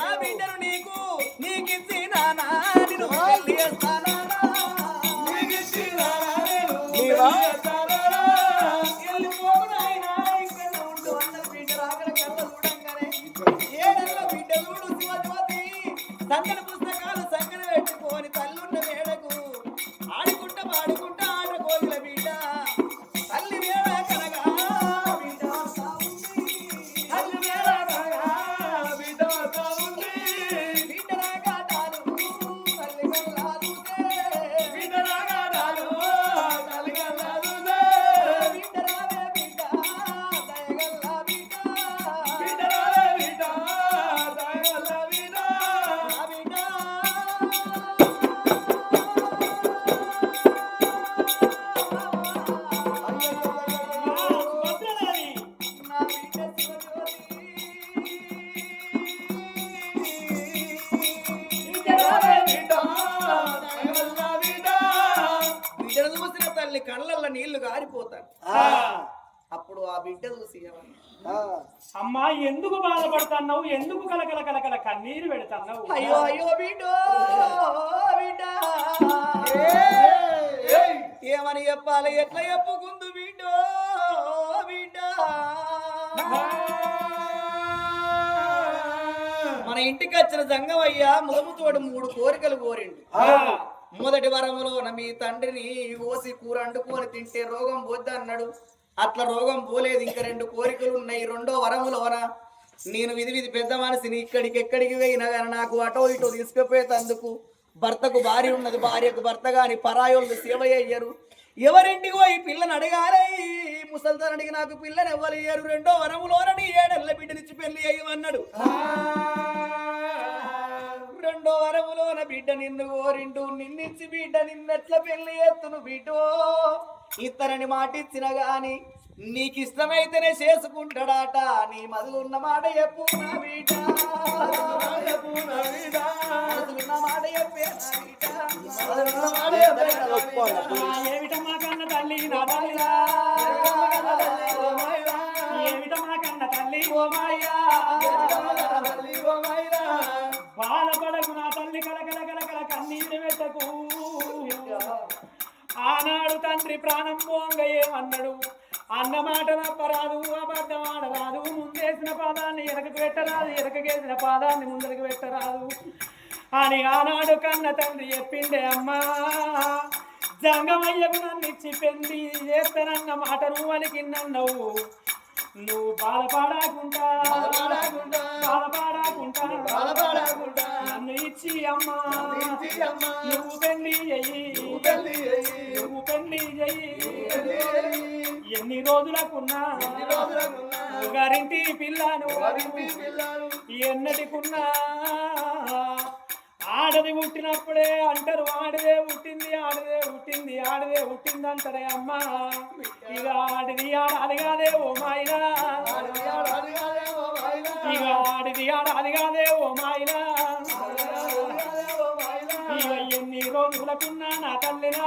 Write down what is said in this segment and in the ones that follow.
నా బిడ్డను నీకు నీకిచ్చి అప్పుడు ఆ బిడ్డ చూసి ఏమన్నా? అమ్మా ఎందుకు బాధపడుతున్నావు? ఎందుకు కలకల కలకల కన్నీరు పెడుతున్నావు? అయ్యో అయ్యో బిడ్డ. బిడ్డ. ఏమని చెప్పాలి? ఎట్లా చెప్పుకుందు బిడ్డ? బిడ్డ. మన ఇంటికి వచ్చిన జంగమయ్య ముదముతోడు మూడు కోరికలు కోరిండు. మొదటి వరములోన మీ తండ్రిని ఓసి కూర అండుకొని తింటే రోగం పోద్ది అన్నాడు అట్లా రోగం పోలేదు. ఇంకా రెండు కోరికలు ఉన్నాయి. రెండో వరములోన నేను విధి విధి పెద్ద మనిషిని ఇక్కడికి ఎక్కడికి పోయినా కానీ నాకు అటో ఇటో తీసుకుపోయేందుకు భర్తకు భార్య ఉన్నది. భార్యకు భర్త కానీ పరాయోళ్ళు సేవ అయ్యారు. ఎవరింటికి పోయి పిల్లని అడగాలి? ముసల్దాన్ అడిగి నాకు పిల్లని ఇవ్వలేరు. రెండో వరములోనని ఏడెళ్ళ బిడ్డనిచ్చి పెళ్ళి అయ్యమన్నాడు. రెండో వరములోన బిడ్డ నిన్ను కోరిండు నిన్నిచ్చి బిడ్డ నిన్నెట్ల పెళ్ళి ఎత్తును బిడ్డో. ఇతరని మాట ఇచ్చిన గాని నీకు ఇష్టమైతేనే చేసుకుంటాడాట నీ మధులున్న మాట చెప్పు నా బిడ్డ. మధులున్న మాట చెప్పే. ఏమిటమ్మా కన్న తల్లి నా తల్లిరా ఏమిటమ్మా కన్న తల్లి? ఓ మాయ్యా తండ్రి ప్రాణం పోంగ ఏమన్నాడు అన్న మాట నప్పరాదు అబద్ధం ఆడరాదు ముందేసిన పాదాన్ని ఎనకకు పెట్టరాదు ఎనకకేసిన పాదాన్ని ముందరకు పెట్టరాదు. అని ఆనాడు కన్న తండ్రి చెప్పిండే అమ్మా జంగమయ్యకు నన్ను ఇచ్చి పెళ్ళి చేస్తానన్న మాట నువ్వు అలికిన్నన్నావు నువ్వు బాధపడకుండా నన్ను ఇచ్చి అమ్మా. నువ్వు పెళ్ళి చెయ్యి. నువ్వు పెళ్ళి చెయ్యి. ఎన్ని రోజులకున్నా గారింటి పిల్లను. పిల్లలు ఎన్నటికున్నా ఆడది పుట్టినప్పుడే అంటారు ఆడదే పుట్టింది ఆడదే పుట్టింది ఆడదే పుట్టింది అంటారే అమ్మా. ఇక ఆడిది ఆడాది కాదే ఓ మాయినా. ఇక ఆడిది ఆడాది కాదే ఓ మాయినా. ఇక ఎన్ని రోజులకున్నా నా తల్లినా.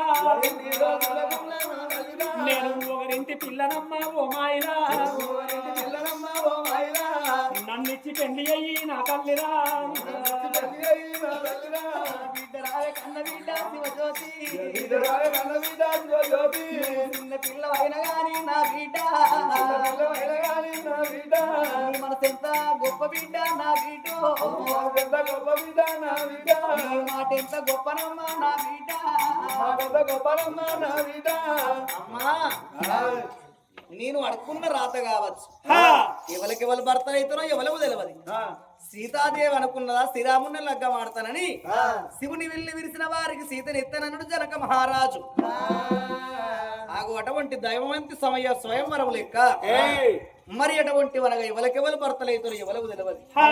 నేను ఒకరింటి పిల్లనమ్మ ఓ మాయినా. మైనా. నన్నిచ్చి పెళ్ళి అయ్యి నా తల్లిరా. చిన్న పిల్ల అయినా గాని నా బిడ్డ పిల్లవైన గాని నా బిడ్డ. నీ మనసు ఎంత గొప్ప బిడ్డ నా బిడ్డ మా పెద్ద గొప్ప బిడ్డ నా బిడ్డ. మాట ఎంత గొప్పనమ్మా నా బిడ్డ గొప్పనమ్మ నా బిడ్డ. అమ్మా. నేను అడుక్కున్న రాత కావచ్చు. హా. ఎవరికి ఎవరు భర్త అవుతారో ఎవరికి తెలియదు సీతాదేవి అనుకున్నదా? శ్రీరాముని లగ్గం ఆడతానని ఆ. శివుని వెళ్ళి విరిసిన వారికి సీతని ఎత్తనన్నాడు జనక మహారాజు. ఆగు అటువంటి దైవవంతి సమయ స్వయంవరం లెక్క. మరి అటువంటి వనగా ఎవరికెవరు భర్తలైతారో ఎవరికి తెలియదు హా.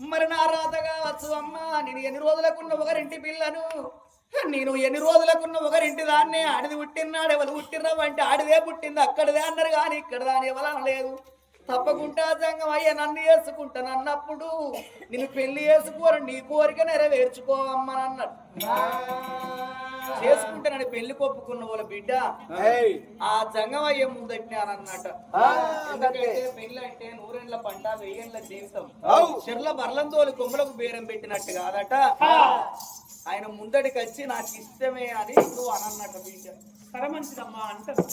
మరి నా రాత కావచ్చు అమ్మా. నేను ఎన్ని రోజులకున్న ఒకరింటి పిల్లను. నేను ఎన్ని రోజులకున్న ఒకరింటి దాన్నే ఆడిది పుట్టినాడు ఎవరు పుట్టినావు అంటే ఆడిదే పుట్టింది అక్కడిదే అన్నారు కానీ ఇక్కడ దాని ఎవరు అనలేదు తప్పకుండా జంగం అయ్యా నన్ను చేసుకుంటాను అన్నప్పుడు నేను పెళ్ళి చేసుకోరు నీ కోరిక నెరవేర్చుకో అమ్మని అన్నాడు చేసుకుంటానని పెళ్ళి కొప్పుకున్న వాళ్ళ బిడ్డ. ఆ జంగమయ్య ముందట్టినారన్నమాట ఆ, ఎందుకంటే పెళ్ళి అంటే నూరేళ్ళ పంట వెయ్యేళ్ళ జీవితం. చెర్ల బర్లంతోలు కొమ్మలకు బేరం పెట్టినట్టు కాదట. ఆయన ముందడికి వచ్చి నాకు ఇష్టమే అని నువ్వు అనన్నట్టు బిడ్డ సరే మంచిదమ్మా అంటారు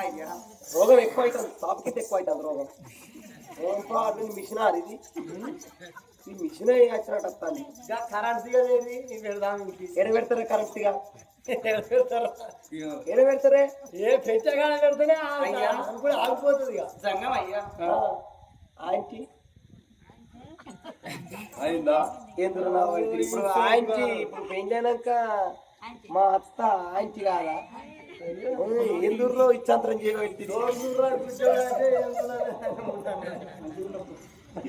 అయ్యా. రోగం ఎక్కువ అవుతుంది తాపకిత ఎక్కువ అవుతుంది రోగం ప్రాబ్లం మిషన్ ఇది ఈ మిషన్ వచ్చినట్టు వస్తుంది నీకు పెడదాం ఎడ పెడతారా కరెక్ట్గా ఎడ పెడతారే? ఏ పెంచగానే పెడితేనే ఆగిపోతుంది ఇక. ఆంటీ. అయిందా? వాడికి ఇప్పుడు ఆంటీ ఇప్పుడు పెళ్ళైనాక మా అత్త ఆంటీ కాదా? ఎందులో ఇచ్చంతరం చేయబెట్టి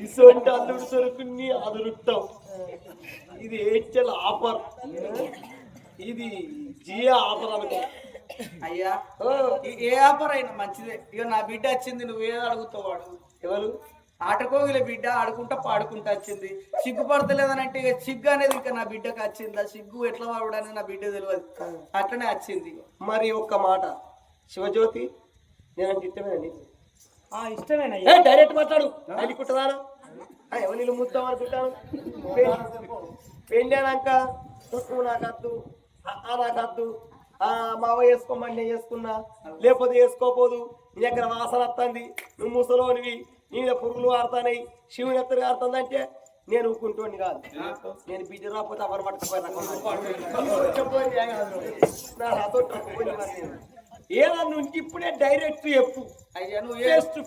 ఇటువంటి అల్లుడు దొరుకుని అదురుతాం ఇది ఏడ్చల్ ఆఫర్. ఇది జియో ఆఫర్ అనుకో. అయ్యా ఏ ఆఫర్ అయినా మంచిదే. ఇక నా బిడ్డ వచ్చింది నువ్వు ఏదో అడుగుతావు అడుగు ఎవరు? ఆటకోగిల బిడ్డ ఆడుకుంటా పాడుకుంటా వచ్చింది. సిగ్గుపడతలేదనంటే ఇక సిగ్గు అనేది ఇంకా నా బిడ్డకు వచ్చింది? ఆ సిగ్గు ఎట్లా వాడడానికి నా బిడ్డ తెలియదు అట్లనే వచ్చింది మరి ఒక్క మాట. శివజ్యోతి నేను ఇష్టమేనండి ఆ ఇష్టమేనయ్యా ఏ డైరెక్ట్ మాట్లాడు అలికుంటుందానా ఎవరు నీళ్ళు ముద్దాం అనుకుంటాను పెళ్ళాక నువ్వు నాకు వద్దు ఆ నాకు వద్దు ఆ మావ వేసుకోమని నేను చేసుకున్నా లేకపోతే వేసుకోపోదు నీ దగ్గర వాసన వస్తుంది నువ్వు ముసలోనివి నీ పురుగులు ఆడుతున్నాయి శివుని ఎత్తరు ఆడుతుందంటే నేను ఊకుంటోని కాదు నేను బిడ్డ రాకపోతే ఎవరు పట్టుకుపోయినా ఏదన్నా ఉంటే ఇప్పుడే డైరెక్ట్ చెప్పు. అయ్యా నువ్వు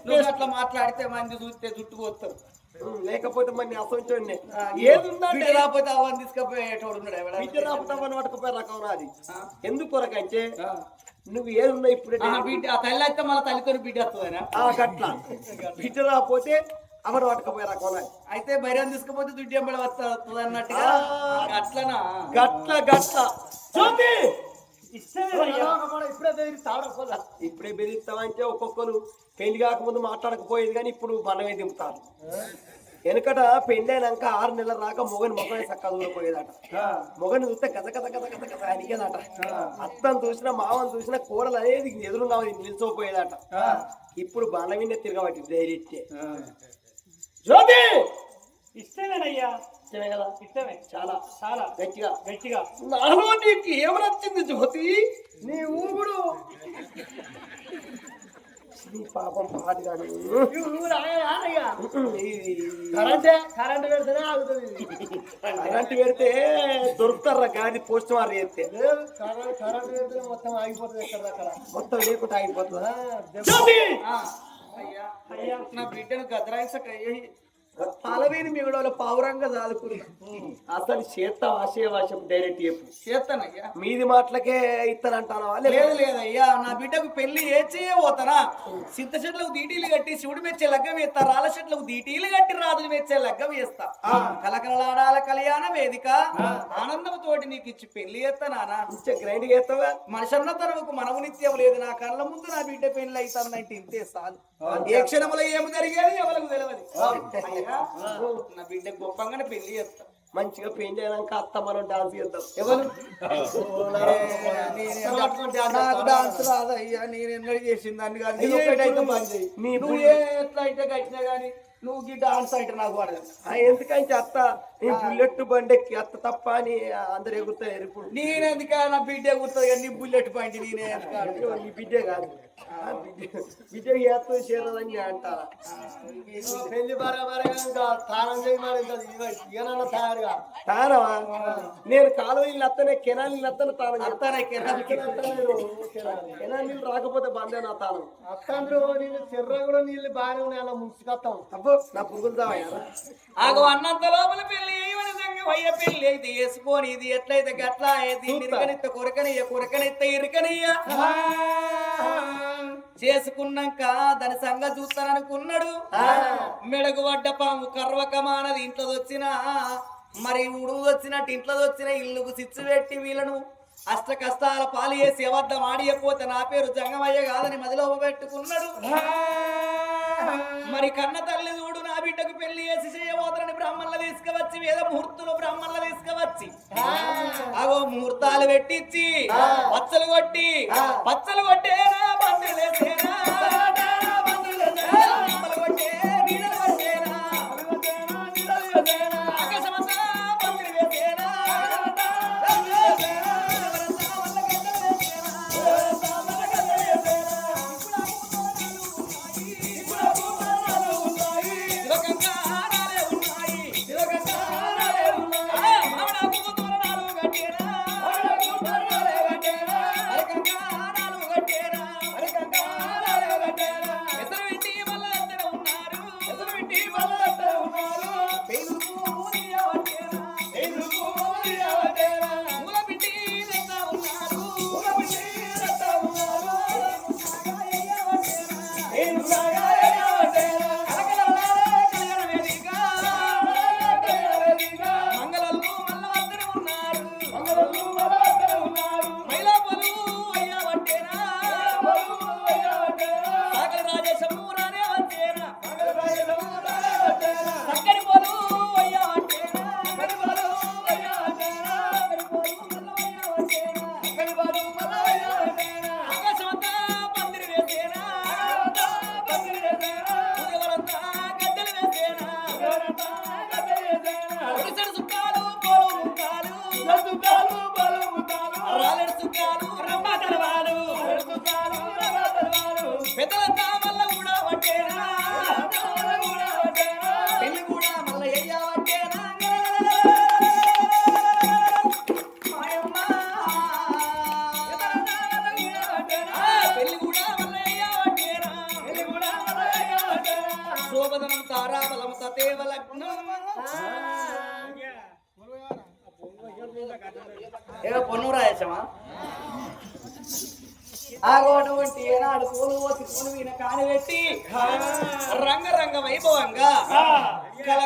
నువ్వు. అట్లా మాట్లాడితే మంది చూస్తే జుట్టు పోతావు ఉం, లేకపోతే మరి అసంచోడినే ఏదున్నా రాకపోతే అవన్నీ తీసుకుపోయేటోడు ఉన్నాడు ఎవడా? బిడ్డ రాపుతామని పట్టుకుపోయి రకం నాది ఆ. ఎందుకు కొరకంటే నువ్వు ఏదున్నా ఇప్పుడే బిడ్డ ఆ తల్లి అయితే మళ్ళీ తల్లితో బిడ్డ వస్తుందనా? గట్ల. బిడ్డ రాకపోతే అవరు పట్టుకుపోయి రకం అయితే బైరం తీసుకుపోతే దుడ్డు ఎంబడి వస్తుంది అన్నట్టుగా. అట్లనా గట్ల గట్ల. ఇప్పుడే బెదిరిస్తామంటే ఒక్కొక్కరు పెళ్ళి కాకముందు మాట్లాడకపోయేది కానీ ఇప్పుడు మనమే దింపుతారు. వెనకట పెళ్ళి అయినాక ఆరు నెలల రాక మొగని మొగని చక్కగా దూరపోయేదట మొగని చూస్తే గత గత గత గత గత అనికేదట అత్తను చూసినా మామని చూసినా కూరలు అనేది ఎదురుగా నిలిచిపోయేదట. ఇప్పుడు మీద తిరగబట్టి డైరెక్ట్. జ్యోతి! ఇష్టమేనయ్యా ఇష్టమే కదా? ఇష్టమే. చాలా చాలా గట్టిగా. గట్టిగా. నాలో నీకు ఏమనొచ్చింది జ్యోతి? నీ ఊగుడు. నీ పాపం ఆనయ్య. ఇది కరెంటే? కరెంట్ పెడితేనే ఆగుతుంది. అలాంటి పెడితే దొరుకుతారా? గాడి పోస్ట్ మార్ చేస్తే. కరెంట్ కరెంట్ పెడితేనే మొత్తం ఆగిపోతుంది ఎక్కడ అక్కడ. మొత్తం లేకుండా ఆగిపోతుందా? అయ్యా అయ్యా నా బిడ్డను గదరాయిసక పాలవేని మిగడలో పావురంగా చాలుకున్నా అసలు చేత్తా ఆశయవాశం డైరెక్ట్ చెప్పు. చేస్తానయ్యా మీది మాటలకే ఇస్తానంటానా లేదు. లేదయ్యా. నా బిడ్డకు పెళ్ళి ఏ చేయబోతానా సింత చెట్లకు దీటీలు కట్టి శివుడు మెచ్చే లగ్గం వేస్తా. రాళ్ళ చెట్లకు దీటీలు కట్టి రాజులు మెచ్చే లగ్గం వేస్తా. కలకలలాడాల కళ్యాణ వేదిక. ఆనందం తోటి నీకు ఇచ్చి పెళ్ళి చేస్తా నానా. కొంచెం గ్రైండ్ చేస్తావా? మనుషన్న తరముకు మనము నిత్యం లేదు. నా కళ్ళ ముందు నా బిడ్డ పెళ్ళి అవుతుందంటే ఇంతే చాలు ఏ క్షణంలో ఏమి జరిగేది ఎవరికి తెలియదు నా బిడ్డ గొప్పగానే పెళ్ళి చేస్తా. మంచిగా పెయిన్ అయినాక అత్త మనం డాన్స్ చేద్దాం ఎవరు? నాకు డాన్స్ రాదయ్యా. నేను ఎన్నడూ చేసిన దాన్ని కాదు. నేను ఒకటైతే పని చేయి. నీ నువ్వు ఎట్లా అయితే కట్టినా గానీ నువ్వు ఈ డాన్స్ అయితే నాకు పడదు ఎందుకంటే అత్త నీ బుల్లెట్ బండెక్కి అత్త తప్ప అని అందరు ఎగురుతారు ఇప్పుడు నేనెందుక నా బిడ్డ గుర్తుంది కానీ నీ బుల్లెట్ పాయింట్ నేనే ఎందుకు నీ బిడ్డే కాదు. బిడ్డ. చేస్తూ చేరదని అంటారా పెళ్ళి తానం చేయమని తయారుగా. తానవా నేను కాలువ నీళ్ళు అత్తనే కెనాల్ నీళ్ళు అత్తనే తానం. అత్తానే కెనాల్కి. కెనాల్ నీళ్ళు రాకపోతే బందే నా తానం అత్తండ్రు నీళ్ళు చెర్ర కూడా నీళ్ళు బాగానే ఉన్నాయి అలా ముంచుకొస్తాం అబ్బో నా పురుగులు ఆగో అన్నంత లోపల పెళ్ళి వేసుకొని ఇది ఎట్లయితే గట్లా దీన్ని ఇరకనిత్త కొరకనియ్య కొరకనిత్త ఇరకనియ్య. చేసుకున్నాక దాని సంగ చూస్తాననుకున్నాడు. మెడకు పడ్డ పాము కర్వకమానది ఇంట్లో వచ్చిన మరి ఉడుగు వచ్చినట్టు ఇంట్లో వచ్చిన ఇల్లుకు సిచ్చు పెట్టి వీళ్ళను అష్ట కష్టాల పాలు చేసి అబద్ధం ఆడియపోతే నా పేరు జంగమయ్య కాదని మదిలో పెట్టుకున్నాడు. మరి కన్న తల్లి బిడ్డకు పెళ్ళి చేసి చేయబోతారని బ్రాహ్మణులు తీసుకువచ్చి వేద ముహూర్తులు బ్రాహ్మణులు తీసుకువచ్చి. అగో ముహూర్తాలు పెట్టించి పచ్చలు కొట్టి పచ్చలు కొట్టేనా బంధులేసేనా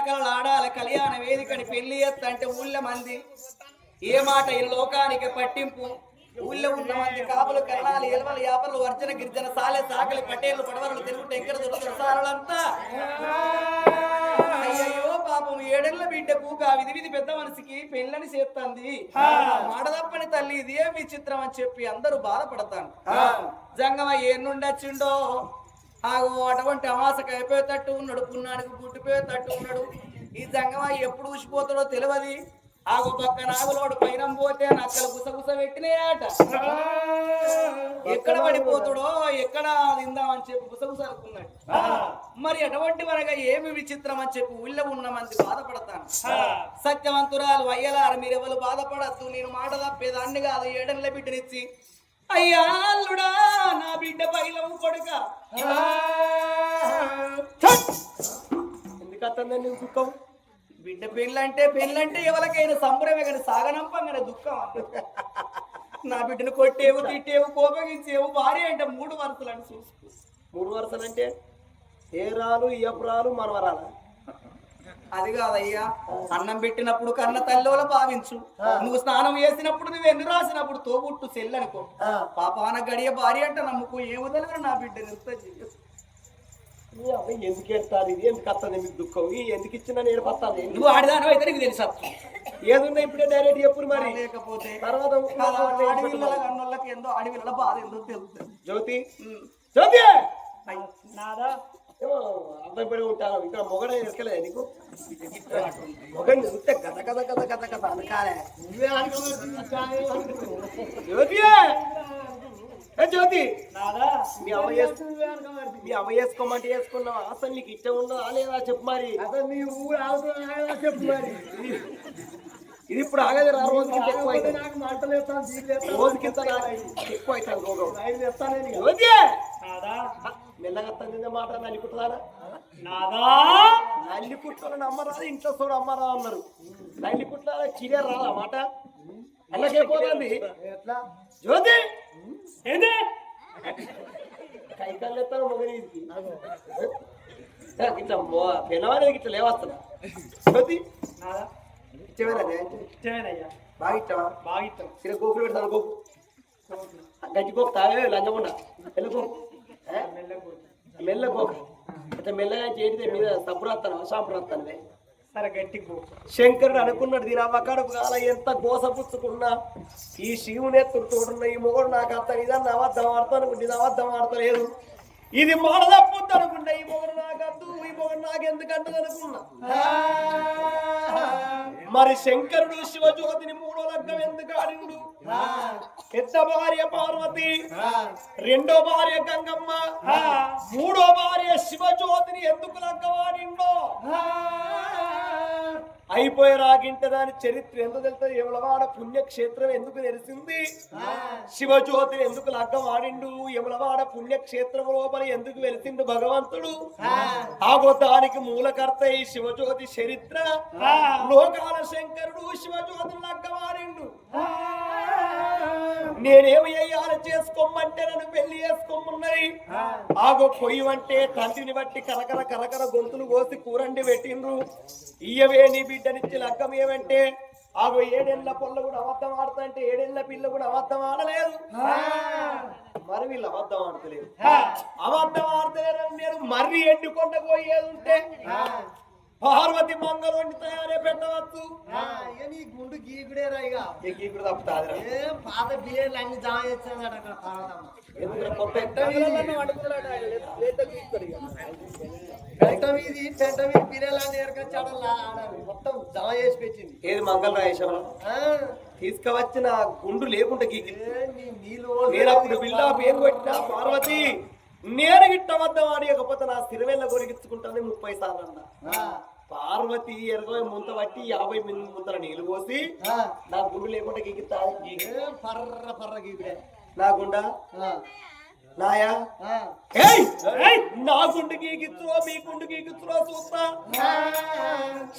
కలకలలాడాల కళ్యాణ వేదికని పెళ్ళి ఎత్తంటే ఊళ్ళ మంది. ఏ మాట ఈ లోకానికి పట్టింపు? ఊళ్ళో ఉన్న మంది కాపులు కరణాలు ఎలవలు యాపలు వర్జన గిరిజన సాలె సాకలి పటేలు పడవలు తెలుగు టెంకర దురసాలంతా అయ్యయ్యో పాపం ఏడేళ్ళ బిడ్డకు గా విధి విధి పెద్ద మనిషికి పెళ్ళని చేస్తుంది. మాడదప్పని తల్లి ఇదే విచిత్రం అని చెప్పి అందరూ బాధపడతాను జంగమ ఏ నుండి వచ్చిండో ఆగో అటువంటి అమాసకు అయిపోయేటట్టు ఉన్నాడు పున్నానికి పుట్టిపోయేటట్టు ఉన్నాడు. ఈ జంగమ ఎప్పుడు ఊసిపోతాడో తెలియదు ఆగు పక్క నాగులోడు పైన పోతే నక్కలు గుసగుస పెట్టినాయట. ఎక్కడ పడిపోతాడో ఎక్కడ తిందామని చెప్పి గుసగుస అనుకున్నాడు. మరి అటువంటి వరగా ఏమి విచిత్రం అని చెప్పి ఊళ్ళో ఉన్న మంది బాధపడతాను సత్యవంతురాలు అయ్యలారు మీరెవరు బాధపడద్దు నేను మాట తప్పేదాన్ని కాదు ఏడన్ల బిడ్డనిచ్చి అయ్యా అల్లుడా నా బిడ్డ పైలము కొడుక ఎందుకు అత్తందని నీకు దుఃఖం? బిడ్డ పెళ్ళంటే పెళ్ళంటే ఎవరికైనా సంబరమే కానీ సాగనంపంగానే దుఃఖం. నా బిడ్డను కొట్టేవు తిట్టేవు కోపగించేవు భార్య అంటే మూడు వరుసలు అని చూసుకో. మూడు వరుసలు అంటే ఏరాలు ఇయపురాలు మనవరాల? అది కాదయ్యా అన్నం పెట్టినప్పుడు కన్న తల్లిలో భావించు. నువ్వు స్నానం చేసినప్పుడు నువ్వు ఎన్ని రాసినప్పుడు తోబుట్టు సెల్లనుకో. పాపాన గడియ భార్య అంటే నమ్ముకో ఏ వదలగా నా అబ్బాయి ఎందుకు ఎత్తారు? ఇది ఎందుకు వస్తుంది మీకు దుఃఖం? ఈ ఎందుకు ఇచ్చినా నేను పత్తాను? నువ్వు ఆడిదాను అయితే నీకు తెలుసు ఏదున్నా ఇప్పుడే డైరెక్ట్ చెప్పుడు మరి. లేకపోతే తర్వాత అడవిళ్ళ కన్నోళ్ళకి ఎందో అడవిళ్ళ బాధ ఎందో తెలుస్తుంది. జ్యోతి! జ్యోతి! నాదా? అబ్బాయి పడి ఉంటాను ఇక్కడ మొగడ ఎక్కలేదు నీకు? మొగని చూస్తే గత గత గత గత గత అనకాలే. జ్యోతి. మీ అమ్మ మీ అమ్మ వేసుకోమంటే వేసుకున్నావు అసలు నీకు ఇష్టం ఉందా లేదా చెప్పు మరి. అసలు మీ ఊరు ఆగుతున్నా చెప్పు మరి. ఇది ఇప్పుడు ఆగదు రా రోజుకి ఎక్కువ అవుతుంది. నాకు మంటలు వేస్తాను జీలు వేస్తాను రోజుకి ఎక్కువ అవుతుంది రోగం నాదా? మెల్లగా తండ్రి మాట నల్లి కుట్టదారా నాదా? నల్లి కుట్టాలని అమ్మరాదు ఇంట్లో చూడు అమ్మరా అన్నారు. నల్లి కుట్టాల క్లియర్ రాదా మాట. అల్లకేపోతుంది ఎట్లా? జ్యోతి? ఏంది? కై కళ్ళు ఎత్తాను మొగనీదికి ఇట్లా పిల్లవాడి ఇట్లా లేవస్తున్నా జ్యోతి? నాదా? ఇష్టమేనా ఇష్టమేనయ్యా బాగా ఇష్టమా బాగా ఇష్టం చిన్న గోపులు పెడతాను గోపు. గజ్జి గోపు తావే లంచముండ మెల్ల మెల్లగా మీద సరే శంకరుడు అనుకున్నాడు దీని అవ్వకడుపు కాల ఎంత గోసపుచ్చుకున్నా ఈ శివునే తుడుతుడున్న ఈ మొగుడు నాకు అత్త ఇదన్న అబద్ధం ఆడతాను ఇది అబద్ధం ఆడతలేదు. ఇది మాడదప్పుద్దు అనుకుంటా ఈ మొగుడు నాకు అద్దు ఈ మొగుడు నాకు ఎందుకంటే అనుకున్నా మరి శంకరుడు శివజ్యోతిని మూడో లగ్గం ఎందుకు ఆడిండు? పెద్ద భార్య పార్వతి రెండో భార్య గంగమ్మ మూడో భార్య శివజ్యోతిని ఎందుకు లగ్గవాడిండో అయిపోయి రాగింటే దాని చరిత్ర ఎందుకు తెలుస్తుంది? యమలవాడ పుణ్యక్షేత్రం ఎందుకు తెలిసింది? శివజ్యోతిని ఎందుకు లగ్గం ఆడిండు? యమలవాడ పుణ్యక్షేత్రం లోపల ఎందుకు వెలిసిండు భగవంతుడు? ఆగో దానికి మూలకర్త ఈ శివజ్యోతి చరిత్ర. లోకాల శంకరుడు శివజ్యోతిని లగ్గం ఆడిండు నేనేమి అయ్యాలి చేసుకోమంటే నన్ను పెళ్ళి చేసుకోమన్నాయి ఆగో పొయ్యి అంటే తండ్రిని బట్టి కరకర కరకర గొంతులు కోసి కూరండి పెట్టిండ్రు. ఇయ్యవే నీ బిడ్డనిచ్చి లగ్గం ఏమంటే ఆగో ఏడేళ్ళ పొల్ల కూడా అబద్ధం ఆడతా అంటే ఏడేళ్ళ పిల్ల కూడా అబద్ధం ఆడలేదు మరి వీళ్ళు అబద్ధం ఆడతలేరు అబద్ధం ఆడతలేరని నేను మర్రి ఎండుకొండ పోయేది ఉంటే పార్వతి మంగళం తయారే పెట్టవచ్చు నీ గుండు నీకు ఇప్పుడు తప్పుతాదిరా ఏం పాత బియ్యాలు అన్ని జమ చేస్తాడు అక్కడ కొత్త పెంట మీది పెంట మీద బిర్యానీ అన్ని ఎరకొచ్చాడు మొత్తం జమ చేసి పెట్టింది. ఏది మంగళరాయేశ్వరం ఆ, తీసుకువచ్చిన గుండు లేకుండా గీకి. నీళ్ళు నేను అప్పుడు పార్వతి నేను గిట్ట వద్దాం ఆడియకపోతే నా సిరివెల్ల కొరిగించుకుంటానే ముప్పై సార్లు అన్న. ఆ, పార్వతి ఎరగై ముంత పట్టి యాభై మంది ముంతల నీళ్ళు పోసి నా గుండు లేకుండా గీకిస్తా గీకి. పర్ర పర్ర గీకుడే నా గుండా? ఏయ్! నా గుండు గీకిచ్చురో మీ గుండు గీకిచ్చురో చూస్తా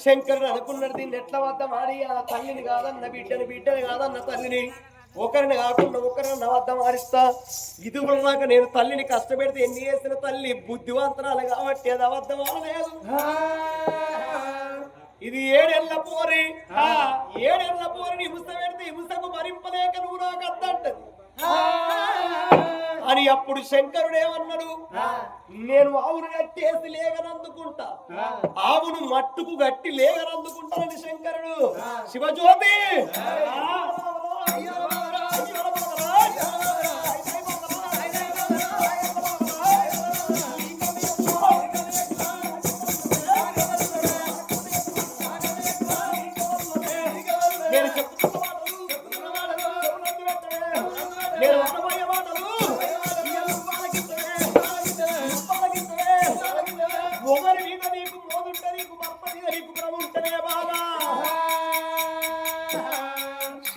శంకరుడు అనుకున్నాడు దీన్ని ఎట్లా వద్దాం? ఆడి ఆ తల్లిని కాదన్న బిడ్డని బిడ్డని కాదన్న తల్లిని. ఒకరిని కాకుండా ఒకరిని నా వద్ద ఆడిస్తా ఇది కూడా నాకు నేను తల్లిని కష్టపెడితే ఎన్ని చేసిన తల్లి? బుద్ధివంతరాలు కాబట్టి అది అబద్ధం ఆడలేదు ఇది ఏడెళ్ళ పోరి. ఏడెళ్ళ పోరిని హింస పెడితే హింసకు భరింపలేక నువ్వు నాకు అద్దంటది అని అప్పుడు శంకరుడు ఏమన్నాడు? నేను ఆవును కట్టేసి లేగనందుకుంటా. ఆవును మట్టుకు గట్టి లేగనందుకుంటానని శంకరుడు. శివజ్యోతి!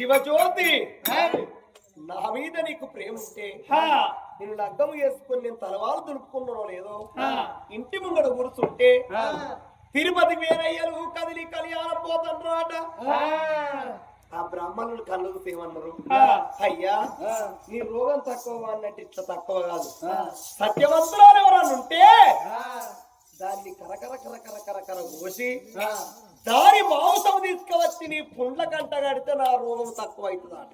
శివజ్యోతి! నా మీద నీకు ప్రేమ ఉంటే నేను లగ్గం చేసుకుని నేను తలవాలు దులుపుకున్నానో లేదో ఇంటి ముంగడ కూర్చుంటే తిరుపతి వీరయ్యలు కదిలి కళ్యాణం పోతుండ్రాట ఆ బ్రాహ్మణులు కళ్ళకు ఏమన్నారు అయ్యా నీ రోగం తక్కువ అన్నట్టు ఇట్లా తక్కువ కాదు. సత్యవంతులు ఎవరన్నా ఉంటే దాన్ని కరకర కరకర కరకర కోసి దాని మాంసం తీసుకువచ్చి నీ పుండ్ల కంట కడితే నా రోగం తక్కువ అవుతుందట